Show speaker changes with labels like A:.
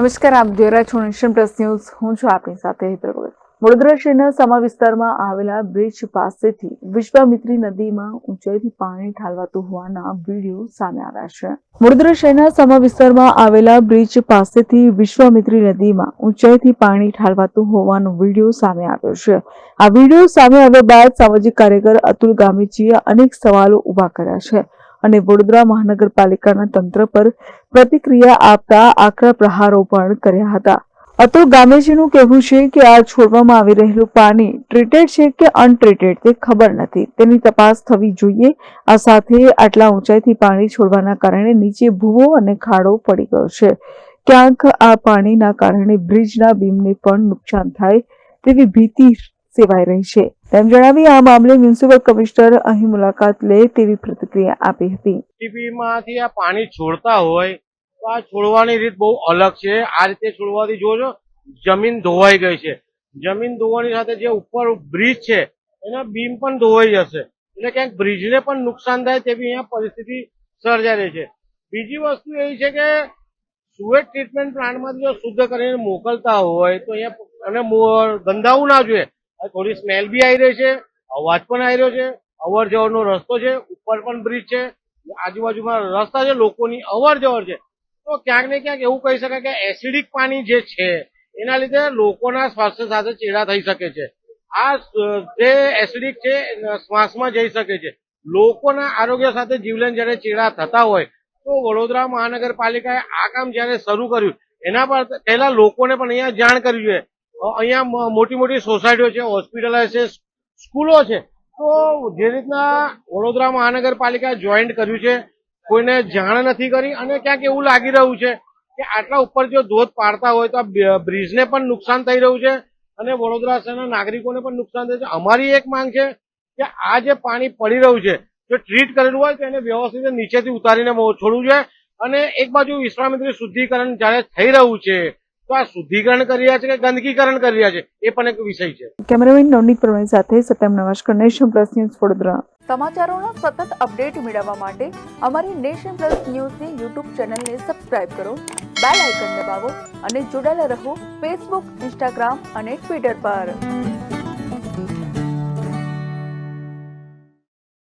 A: નમસ્કાર, આપ જોઈ રહ્યા છો નેશન પ્લસ ન્યૂઝ. હું છું આપની સાથે ભગત. વડોદરા શહેરના સમા વિસ્તારમાં આવેલા બ્રિજ પાસેથી વિશ્વામિત્રી નદીમાં ઊંચાઈથી પાણી ઠાલવાતું હોવાના વીડિયો સામે આવ્યા છે. વડોદરા શહેરના સમા વિસ્તારમાં આવેલા બ્રિજ પાસેથી વિશ્વામિત્રી નદીમાં ઊંચાઈથી પાણી ઠાલવાતું હોવાનો વીડિયો સામે આવ્યો છે. આ વીડિયો સામે આવ્યા બાદ સામાજિક કાર્યકર અતુલ ગામીજીએ અનેક સવાલો ઊભા કર્યા છે. અને વડોદરા મહાનગરપાલિકાના તંત્ર પર પ્રતિક્રિયા આપતા આકરા પ્રહારો પણ કર્યા હતા. અતુલ ગામેજીનું કહેવું છે કે આ છોડવામાં આવી રહેલું પાણી ટ્રીટેડ છે કે અનટ્રીટેડ તે ખબર નથી. તેની તપાસ થવી જોઈએ. આ સાથે આટલા ઊંચાઈથી પાણી છોડવાના કારણે નીચે ભૂવો અને ખાડો પડી ગયો છે. ક્યાંક આ પાણીના કારણે બ્રિજના બીમને પણ નુકસાન થાય તેવી ભીતિ સેવાઈ રહી છે. તેમ જણાવી આ મામલે મ્યુનિસિપલ કમિશનર અહીં મુલાકાત લે તેવી પ્રતિક્રિયા આપી હતી.
B: ટીપીમાંથી આ પાણી છોડતા હોય તો આ છોડવાની રીત બહુ અલગ છે. આ રીતે છોડવાથી જોજો જમીન ધોવાઈ ગઈ છે. જમીન ધોવાની સાથે જે ઉપર બ્રિજ છે, એના બીમ પણ ધોવાઈ જશે. એટલે ક્યાંક બ્રિજને પણ નુકસાન થાય તેવી અહીંયા પરિસ્થિતિ સર્જાઈ રહી છે. બીજી વસ્તુ એવી છે કે સુએજ ટ્રીટમેન્ટ પ્લાન્ટમાંથી જો શુદ્ધ કરીને મોકલતા હોય તો અહીંયા અને ગંધાવું ના જોઈએ. થોડી સ્મેલ બી આવી રહી છે, અવાજ પણ આવી રહ્યો છે, અવર જવરનો રસ્તો છે, ઉપર પણ બ્રિજ છે, આજુબાજુમાં રસ્તા છે, લોકોની અવર જવર છે. તો ક્યાંક ને ક્યાંક એવું કહી શકાય કે એસિડિક પાણી જે છે, એના લીધે લોકોના સ્વાસ્થ્ય સાથે ચેડા થઈ શકે છે. આ જે એસિડિક છે શ્વાસમાં જઈ શકે છે. લોકોના આરોગ્ય સાથે જીવલેણ જ્યારે ચેડા થતા હોય, તો વડોદરા મહાનગરપાલિકાએ આ કામ જ્યારે શરૂ કર્યું, એના પર પહેલા લોકોને પણ અહીંયા જાણ કરવી જોઈએ. અહીંયા મોટી મોટી સોસાયટીઓ છે હોસ્પિટલો છે, સ્કૂલો છે. તો જે રીતના વડોદરા મહાનગરપાલિકા જોઈન્ટ કર્યું છે, કોઈને જાણ નથી કરી અને ક્યાંક એવું લાગી રહ્યું છે કે આટલા ઉપર જો ધોધ પાડતા હોય તો આ બ્રિજને પણ નુકસાન થઈ રહ્યું છે અને વડોદરા શહેરના નાગરિકોને પણ નુકસાન થાય છે. અમારી એક માંગ છે કે આ જે પાણી પડી રહ્યું છે, જો ટ્રીટ કરેલું હોય તો એને વ્યવસ્થિત નીચેથી ઉતારીને છોડવું જોઈએ અને એક બાજુ વિશ્વામિત્રી શુદ્ધિકરણ જ્યારે થઈ રહ્યું છે તો આ શુદ્ધિકરણ કરી રહ્યા છે કે ગંદકીકરણ કરી રહ્યા છે? એ પણ એક વિષય છે.
A: કેમેરામેન નવનીત પ્રવીણ સાથે સત્યમ નમસ્કાર નેશન પ્લસ ન્યૂઝ વડોદરા. સમાચારોના સતત અપડેટ મેળવવા માટે અમારી નેશન પ્લસ ન્યૂઝની યુટ્યુબ ચેનલને સબસ્ક્રાઇબ કરો બેલ આઇકન દબાવો અને જોડાયેલા રહો ફેસબુક ઇન્સ્ટાગ્રામ અને ટ્વિટર પર.